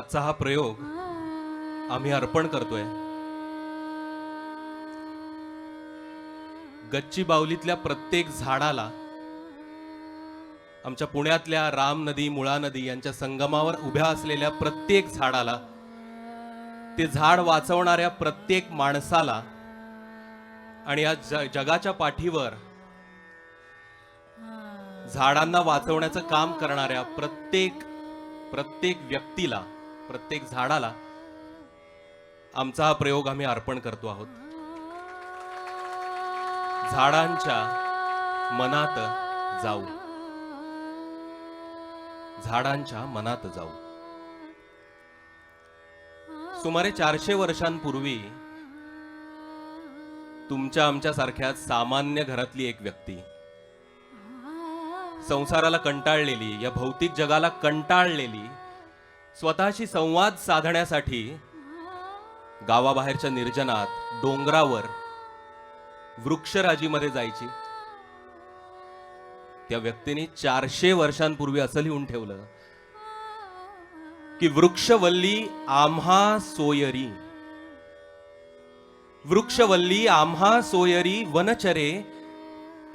आजचा हा प्रयोग आम्ही अर्पण करतोय. गच्ची बावलीतल्या प्रत्येक झाडाला आमच्या पुण्यातल्या राम नदी मुळा नदी यांच्या संगमावर उभ्या असलेल्या प्रत्येक झाडाला ते झाड वाचवणाऱ्या प्रत्येक माणसाला आणि या ज- जगाच्या पाठीवर झाडांना वाचवण्याचं काम करणाऱ्या प्रत्येक प्रत्येक व्यक्तीला प्रत्येक झाडाला आमचा हा प्रयोग आम्ही अर्पण करतो आहोत. झाडांच्या मनात जाऊ. झाडांच्या मनात जाऊ. सुमारे चारशे वर्षांपूर्वी तुमच्या आमच्या सारख्या सामान्य घरातली एक व्यक्ती संसाराला कंटाळलेली या भौतिक जगाला कंटाळलेली स्वतःशी संवाद साधण्यासाठी गावाबाहेरच्या निर्जनात डोंगरावर वृक्षराजीमध्ये जायची. त्या व्यक्तीने चारशे वर्षांपूर्वी असं लिहून ठेवलं की वृक्षवल्ली आम्हा सोयरी. वृक्षवल्ली आम्हा सोयरी वनचरे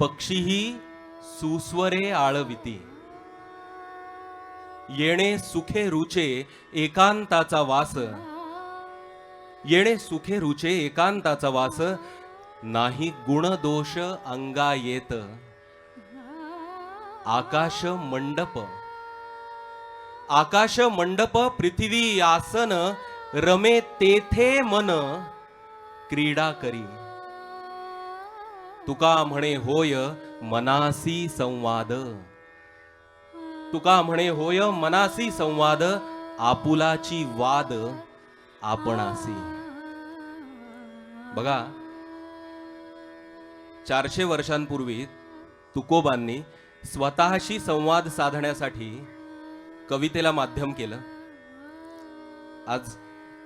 पक्षीही सुस्वरे आळविती. येणे सुखे रुचे एकांताचा वास. येणे सुखे रुचे एकांताचा वास. नाही गुण दोष अंगा येत. आकाश मंडप. आकाश मंडप पृथ्वी आसन रमे तेथे मन. क्रीडा करी. तुका म्हणे होय मनासी संवाद. तुका म्हणे होय मनासी संवाद आपुलाची वाद आपणासी. बघा चारशे वर्षांपूर्वी तुकोबांनी स्वतःशी संवाद साधण्यासाठी कवितेला माध्यम केलं. आज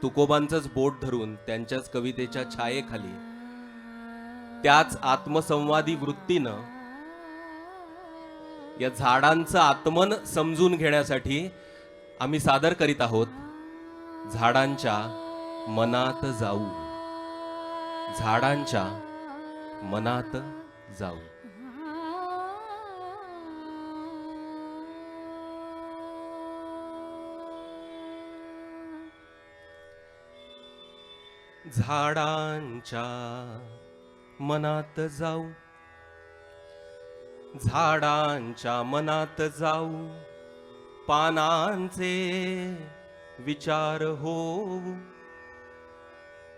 तुकोबांचंच बोट धरून त्यांच्याच कवितेच्या छायेखाली त्याच आत्मसंवादी वृत्तीनं या झाडांचं आत्मन समजून घेण्यासाठी आम्ही सादर करीत आहोत झाडांच्या मनात जाऊ. झाडांच्या मनात जाऊ. झाडांच्या मनात जाऊ. झाडांच्या मनात जाऊ पानांचे विचार होऊ.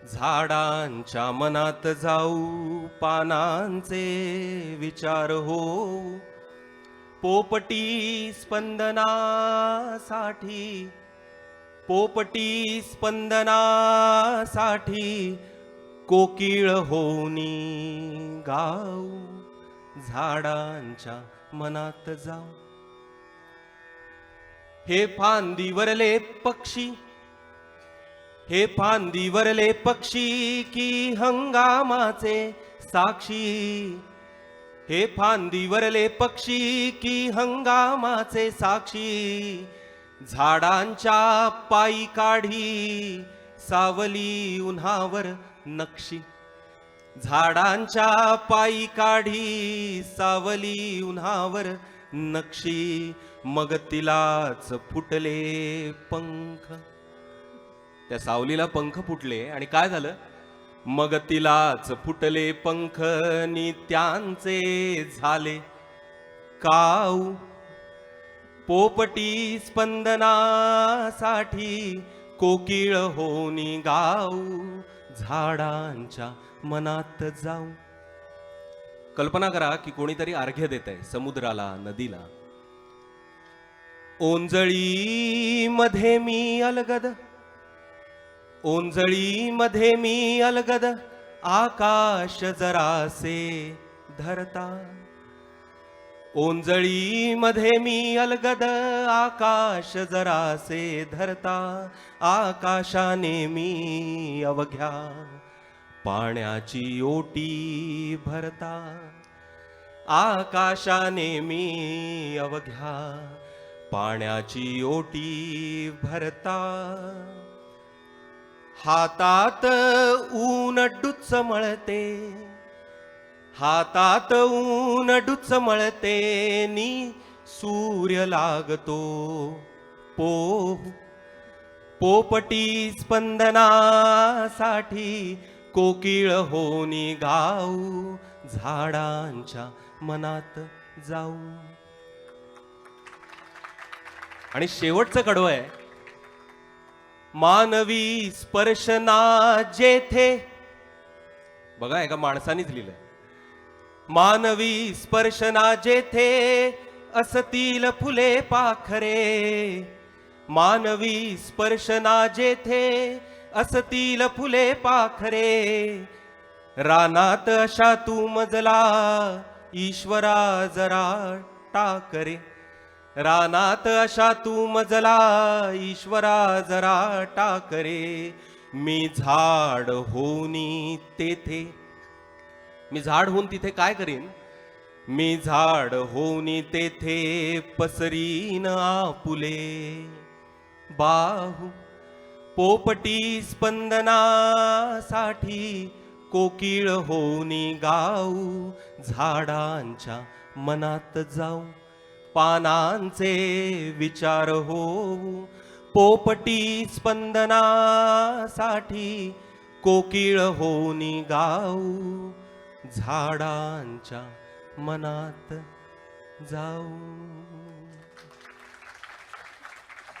झाडांच्या मनात जाऊ पानांचे विचार हो पोपटी स्पंदनासाठी पोपटी स्पंदनासाठी कोकिळ होनी गाऊ. झाडांच्या मनात जाऊ. हे फांदीवरले पक्षी हे फांदीवरले पक्षी की हंगामाचे साक्षी. हे फांदीवरले पक्षी की हंगामाचे साक्षी. झाडांच्या पायी काढी सावली उन्हावर नक्षी. झाडांच्या पायी काढी सावली उन्हावर नक्षी मग तिलाच फुटले पंख. त्या सावलीला पंख फुटले आणि काय झालं? मग तिलाच फुटले पंख नि त्यांचे झाले. काऊ पोपटी स्पंदनासाठी कोकिळ होनी गाऊ. झाडांच्या मनात जाऊ. कल्पना करा की कोणीतरी अर्घ्य देत आहे समुद्राला नदीला. ओंजळी मध्ये मी अलगद. ओंजळी मध्ये मी अलगद. आकाश जरासे धरता. ओंजळी मध्ये मी अलगद आकाश जरासे धरता आकाशाने मी अवघ्या पाण्याची ओटी भरता आकाशाने मी अवघ्या पाण्याची ओटी भरता. हातात ऊन डुच्च मळते हातात ऊन डुच्च मळते नी सूर्य लागतो. पो पोपटी स्पंदनासाठी कोकिळ होनी गाऊ झाडांच्या मनात जाऊ. आणि शेवटचं कडवं आहे. मानवी स्पर्शना जेथे बघा एका माणसानेच लिहिलंय. मानवी स्पर्शना जेथे असतील फुले पाखरे. मानवी स्पर्शना जेथे असतील फुले पाखरे. रानात अशा तू मजला ईश्वरा जरा टाकरे. रानात अशा तू मजला ईश्वरा जरा टाकरे. मी झाड होनी तेथे मी झाड होऊन तिथे काय करीन? मी झाड होऊन तेथे पसरीन आपुले. बाहू पोपटी स्पंदनासाठी कोकिळ होनी गाऊ. झाडांच्या मनात जाऊ पानांचे विचार होऊ. पोपटी स्पंदनासाठी कोकिळ होनी गाऊ. झाडांच्या मनात जाऊ